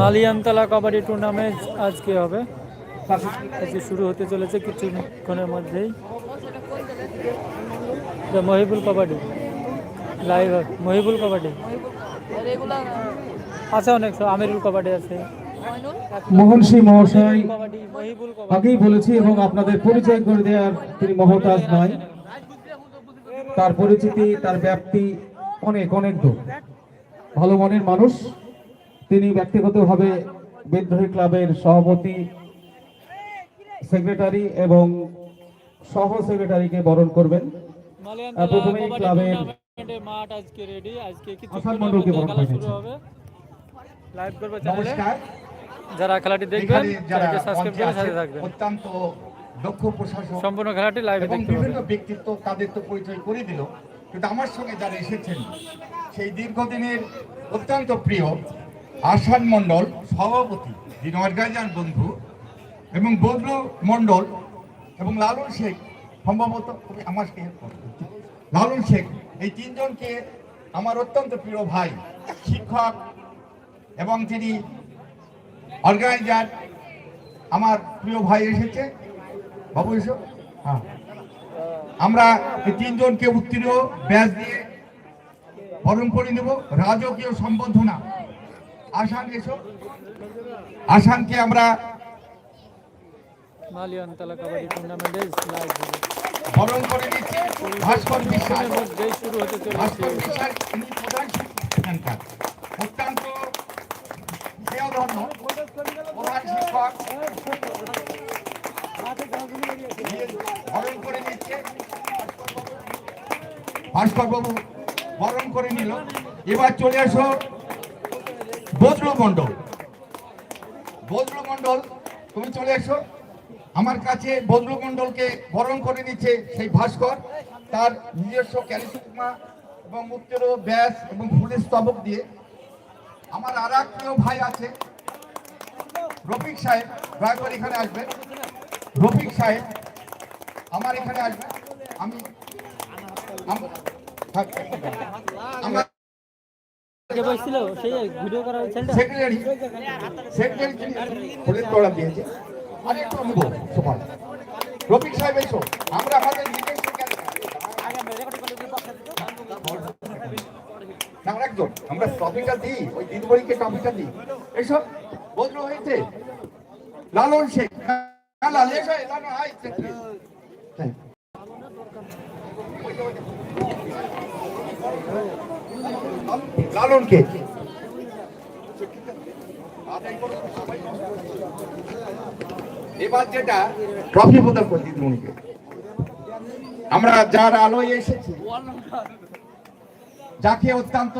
মালিয়ানতলা kabaddi tournament আজকে হবে। আজকে শুরু হতে চলেছে কিছুক্ষণের মধ্যেই। মহিবুল কাবাডি। লাইভ মহিবুল কাবাডি। আছে অনেক আমিরুল কাবাডি আছে। মোহন সিং মহাশয় আগেই বলেছি এবং আপনাদের পরিচয় করে দেওয়ার তিনি মহতাজ নয়। তার পরিচিতি তার ব্যাপ্তি অনেক অনেক দূর। ভালো মনের মানুষ তিনি ব্যক্তিগতভাবে বিদ্রোহী ক্লাবের সভাপতি সেক্রেটারি এবং সহ সেক্রেটারিকে বরণ করবেন। প্রথমেই ক্লাবের বরণ করে যারা খেলাটি দেখবেন যারা সাবস্ক্রাইব করে সাথে থাকবেন। অত্যন্ত দক্ষ প্রশাসক সম্পূর্ণ খেলাটি লাইভে এবং বিভিন্ন ব্যক্তিত্ব তাদের তো পরিচয় করে দিল। কিন্তু আমার সঙ্গে যারা এসেছেন সেই দীর্ঘদিনের অত্যন্ত প্রিয় আসান মণ্ডল সভাপতি যিনি অর্গাইজার বন্ধু এবং বদলু মণ্ডল এবং লালন শেখ সম্ভবত আমার লালন শেখ এই তিনজনকে আমার অত্যন্ত প্রিয় ভাই শিক্ষক এবং তিনি অর্গানাইজার আমার প্রিয় ভাই এসেছে। বাবু এসো। হ্যাঁ। আমরা এই তিনজনকে উত্তীর্ণ ব্যাচ দিয়ে বরণ করে নেব। রাজকীয় সম্বর্ধনা। আসান এসো। আসানকে আমরা মালিয়ানতলা কাবাডি টুর্নামেন্টে বরণ করে নিচ্ছি ভাস্কর বিশ্বাস। শুরু হতে চলেছে। ভাস্কর বিশ্বাস ইনি প্রধান শিক্ষক। অত্যন্ত প্রধান শিক্ষক বরণ করে নিচ্ছে। ভাস্কর বরণ করে নিল। এবার চলে আসো বজলু মণ্ডল। বজলু মণ্ডল, তুমি চলে এসো। আমার কাছে বজলু মণ্ডলকে বরণ করে নিচ্ছে সেই ভাস্কর। তার নিজস্ব ক্যালিসুকমা এবং মুক্তের ব্যাস এবং ফুলের স্তবক দিয়ে। আমার আর ভাই আছে, রফিক সাহেব। দয়া করে এখানে আসবেন। রফিক সাহেব আমার এখানে আসবেন আমি সেক্রেটারি সেক্রেটারি দিয়েছে। রফিক সাহেব এসো। আমরা আমাদের না আমরা টপিকটা দিই ওই টপিকটা দিই। এসো বদল হয়েছে। লালন শেখ। লালনকে। এবার যেটা ট্রফি প্রদান করে দিদিমণিকে আমরা যার আলোয় এসেছি যাকে অত্যন্ত